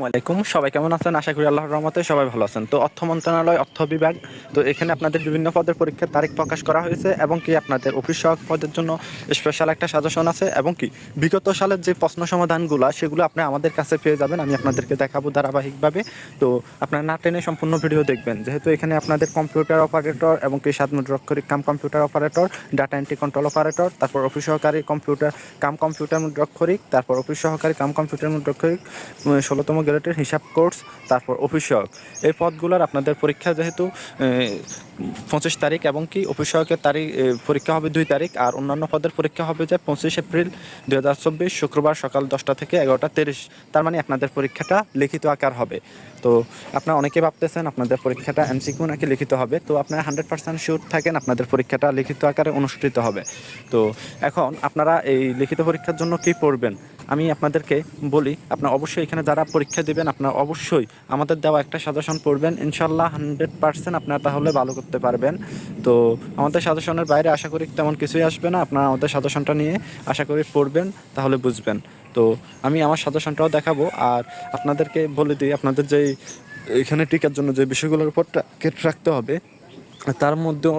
আসসালামু আলাইকুম। সবাই কেমন আছেন? আশা করি আল্লাহর রহমতে সবাই ভালো আছেন। তো অর্থ মন্ত্রণালয়, অর্থ বিভাগ, তো এখানে আপনাদের বিভিন্ন পদের পরীক্ষার তারিখ প্রকাশ করা হয়েছে এবং কি আপনাদের অফিস সহায়ক পদের জন্য স্পেশাল একটা সাজেশন আছে এবং কি বিগত সালের যে প্রশ্ন সমাধানগুলো, সেগুলো আপনি আমাদের কাছে পেয়ে যাবেন। আমি আপনাদেরকে দেখাবো ধারাবাহিকভাবে। তো আপনারা না টেনে সম্পূর্ণ ভিডিও দেখবেন। যেহেতু এখানে আপনাদের কম্পিউটার অপারেটর এবং কি সাত মুদ্রাক্ষরিক cum computer operator data entry control operator তারপর অফিস সহকারী কম্পিউটার কাম কম্পিউটার মুদ্রাক্ষরিক তারপর অফিস সহকারী কাম কম্পিউটার মুদ্রাক্ষরিক ষোলোতম গ্রেডের হিসাব কোর্স তারপর অফিসিয়াল। এই পদগুলোর আপনাদের পরীক্ষা যেহেতু পঁচিশ তারিখ এবং কি সহায়কের তারিখ পরীক্ষা হবে দুই তারিখ আর অন্যান্য পদের পরীক্ষা হবে যে পঁচিশ এপ্রিল দুই হাজার চব্বিশ শুক্রবার সকাল দশটা থেকে এগারোটা তিরিশ। তার মানে আপনাদের পরীক্ষাটা লিখিত আকার হবে। তো আপনারা অনেকে ভাবতেছেন আপনাদের পরীক্ষাটা এমসিকিউ নাকি লিখিত হবে। তো আপনারা হান্ড্রেড পার্সেন্ট শিওর থাকেন আপনাদের পরীক্ষাটা লিখিত আকারে অনুষ্ঠিত হবে। তো এখন আপনারা এই লিখিত পরীক্ষার জন্য কি পড়বেন? আমি আপনাদেরকে বলি, আপনার অবশ্যই এখানে যারা পরীক্ষা দিবেন, আপনারা অবশ্যই আমাদের দেওয়া একটা সাজেশন পড়বেন। ইনশাল্লাহ হান্ড্রেড পার্সেন্ট আপনারা তাহলে ভালো করতে পারবেন। তো আমাদের সাজেশনের বাইরে আশা করি তেমন কিছুই আসবে না। আপনারা আমাদের সাজেশনটা নিয়ে আশা করি পড়বেন, তাহলে বুঝবেন। তো আমি আমার সাজেশনটাও দেখাবো আর আপনাদেরকে বলে দিই, আপনাদের যেই এখানে টিকার জন্য যে বিষয়গুলোর উপর কেটে রাখতে হবে, তার মধ্যেও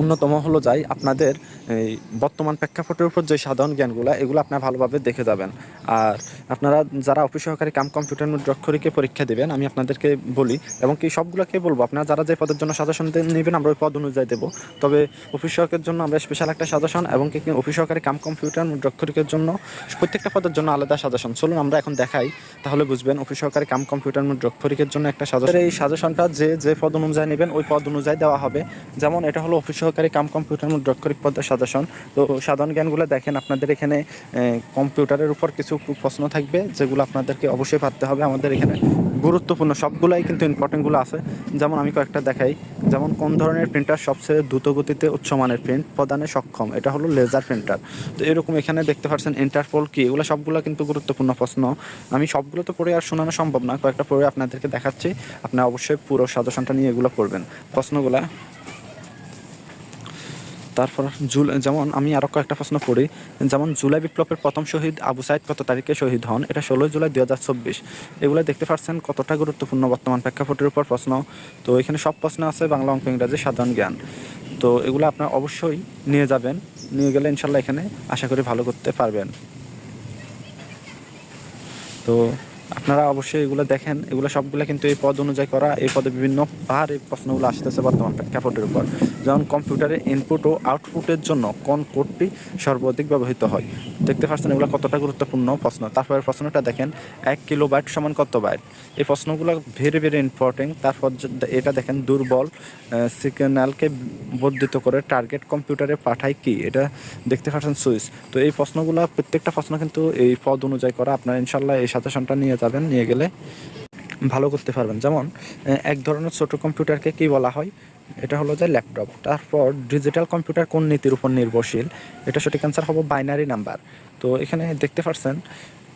অন্যতম হলো যাই আপনাদের এই বর্তমান প্রেক্ষাপটের উপর যে সাধারণ জ্ঞানগুলো, এগুলো আপনারা ভালোভাবে দেখে যাবেন। আর আপনারা যারা অফিস সহকারী কাম কম্পিউটার মুদ্রাক্ষরীকে পরীক্ষা দেবেন, আমি আপনাদেরকে বলি, এবং কি সবগুলোকে বলব, আপনারা যারা যে পদের জন্য সাজেশন নেবেন, আমরা ওই পদ অনুযায়ী দেবো। তবে অফিস সহকারের জন্য আমরা স্পেশাল একটা সাজেশন, এবং কি অফিস সহকারী কাম কম্পিউটার মুদ্রাক্ষরিকের জন্য প্রত্যেকটা পদের জন্য আলাদা সাজেশন। চলুন আমরা এখন দেখাই, তাহলে বুঝবেন অফিস সহকারী কাম কম্পিউটার মুদ্রাক্ষরিকের জন্য একটা সাজেশন। এই সাজেশনটা যে যে পদ অনুযায়ী নেবেন, ওই পদ অনুযায়ী দেওয়া হবে। যেমন এটা হলো অফিস সহকারী কাম কম্পিউটার মুদ্রাক্ষরিক পদের সাজেশন। তো সাধারণ জ্ঞানগুলো দেখেন, আপনাদের এখানে কম্পিউটারের উপর কিছু প্রশ্ন থাকবে, যেগুলো আপনাদেরকে অবশ্যই ভাবতে হবে। আমাদের এখানে গুরুত্বপূর্ণ সবগুলাই কিন্তু ইম্পর্টেন্টগুলো আছে। যেমন আমি কয়েকটা দেখাই। যেমন কোন ধরনের প্রিন্টার সবচেয়ে দ্রুত গতিতে উচ্চমানের প্রিন্ট প্রদানে সক্ষম। এটা হলো লেজার প্রিন্টার তো এরকম এখানে দেখতে পাচ্ছেন ইন্টারপোল কি? এগুলো সবগুলো কিন্তু গুরুত্বপূর্ণ প্রশ্ন। আমি সবগুলো তো পড়ে আর শোনানো সম্ভব না। কয়েকটা পড়ে আপনাদেরকে দেখাচ্ছি। আপনারা অবশ্যই পুরো সাজেশনটা নিয়ে এগুলো পড়বেন। প্রশ্নগুলা তারপর জুল যেমন আমি আরও কয়েকটা প্রশ্ন পড়ি। যেমন, জুলাই বিপ্লবের প্রথম শহীদ আবু সাইদ কত তারিখে শহীদ হন? এটা ষোলোই জুলাই দুই হাজার চব্বিশ। এগুলো দেখতে পাচ্ছেন কতটা গুরুত্বপূর্ণ বর্তমান প্রেক্ষাপটের উপর প্রশ্ন। তো এখানে সব প্রশ্ন আছে বাংলা অঙ্ক ইংরাজি সাধারণ জ্ঞান। তো এগুলো আপনার অবশ্যই নিয়ে যাবেন। নিয়ে গেলে ইনশাল্লাহ এখানে আশা করি ভালো করতে পারবেন। তো আপনারা অবশ্যই এগুলো দেখেন। এগুলো সবগুলো কিন্তু এই পদ অনুযায়ী করা, এই পদে বিভিন্ন পাহাড় এই প্রশ্নগুলো আসতেছে বর্তমান প্রেক্ষাপটের উপর। যেমন কম্পিউটারে ইনপুট ও আউটপুটের জন্য কোন কোডটি সর্বাধিক ব্যবহৃত হয়? দেখতে পাচ্ছেন এগুলো কতটা গুরুত্বপূর্ণ প্রশ্ন। তারপরে প্রশ্নটা দেখেন, এক কিলো বাইট সমান কত বাইট এই প্রশ্নগুলো ভেরি ভেরি ইম্পর্টেন্ট তারপর এটা দেখেন, দুর্বল সিগন্যালকে বর্ধিত করে টার্গেট কম্পিউটারে পাঠায় কি? এটা দেখতে পাচ্ছেন সুইচ। তো এই প্রশ্নগুলো, প্রত্যেকটা প্রশ্ন কিন্তু এই পদ অনুযায়ী করা। আপনারা ইনশাল্লাহ এই সাজেশনটা নিয়ে যাবেন। নিয়ে গেলে ভালো করতে পারবেন। যেমন এক ধরনের ছোট কম্পিউটারকে কি বলা হয়? এটা হলো যে ল্যাপটপ তারপর ডিজিটাল কম্পিউটার কোন নীতির উপর নির্ভরশীল? এটা সঠিক অ্যান্সার হবে বাইনারি নাম্বার তো এখানে দেখতে পাচ্ছেন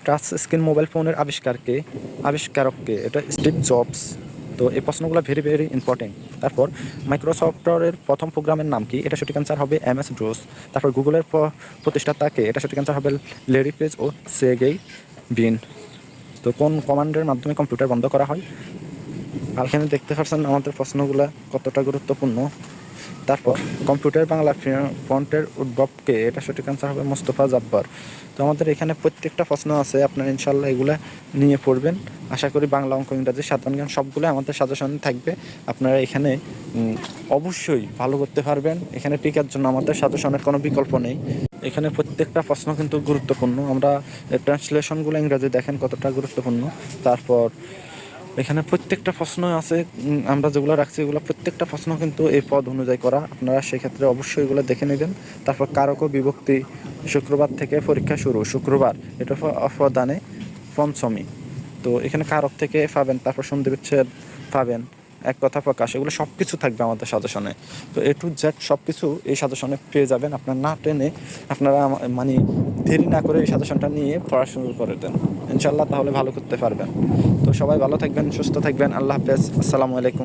টাচ স্ক্রিন মোবাইল ফোনের আবিষ্কারকে, আবিষ্কারককে, এটা স্টিভ জবস তো এই প্রশ্নগুলো ভেরি ভেরি ইম্পর্টেন্ট তারপর মাইক্রোসফটের প্রথম প্রোগ্রামের নাম কি? এটা সঠিক অ্যান্সার হবে এম এস ড্রোস তারপর গুগলের প্রতিষ্ঠাতাকে এটা সঠিক অ্যান্সার হবে লেরি পেজ ও সেগেই বিন তো কোন কমান্ডের মাধ্যমে কম্পিউটার বন্ধ করা হয়? আর এখানে দেখতে পাচ্ছেন আমাদের প্রশ্নগুলো কতটা গুরুত্বপূর্ণ। তারপর, কম্পিউটার বাংলা ফি- ফন্টের উদ্ভবকে এটা সঠিক অ্যান্সার হবে মোস্তফা জাব্বার। তো আমাদের এখানে প্রত্যেকটা প্রশ্ন আছে, আপনারা ইনশাল্লাহ এগুলো নিয়ে পড়বেন। আশা করি বাংলা, অঙ্ক, ইংরাজি, সাধারণ জ্ঞান সবগুলো আমাদের সাজেশন থাকবে। আপনারা এখানে অবশ্যই ভালো করতে পারবেন। এখানে টিকার জন্য আমাদের সাজেশনের কোনো বিকল্প নেই। এখানে প্রত্যেকটা প্রশ্ন কিন্তু গুরুত্বপূর্ণ। আমরা ট্রান্সলেশনগুলো ইংরাজি দেখেন কতটা গুরুত্বপূর্ণ। তারপর, এখানে প্রত্যেকটা প্রশ্ন আছে আমরা যেগুলো রাখছি এগুলো প্রত্যেকটা প্রশ্ন কিন্তু এই পদ অনুযায়ী করা। আপনারা সেক্ষেত্রে অবশ্যই এগুলো দেখে নেবেন। তারপর কারক বিভক্তি শুক্রবার থেকে পরীক্ষা শুরু। শুক্রবার, এটা অপদানে পঞ্চমী। তো এখানে কারক থেকে পাবেন, তারপর সন্ধি পাবেন। এক কথা প্রকাশ, এগুলো সব কিছু থাকবে আমাদের সাজেশনে। তো এ টু জেড সব কিছু এই সাজেশনে পেয়ে যাবেন। আপনার না টেনে আপনারা মানে দেরি না করে এই সাজেশনটা নিয়ে পড়া শুরু করে দেন। ইনশাল্লাহ তাহলে ভালো করতে পারবেন। তো সবাই ভালো থাকবেন, সুস্থ থাকবেন। আল্লাহ হাফেজ। আসসালামু আলাইকুম।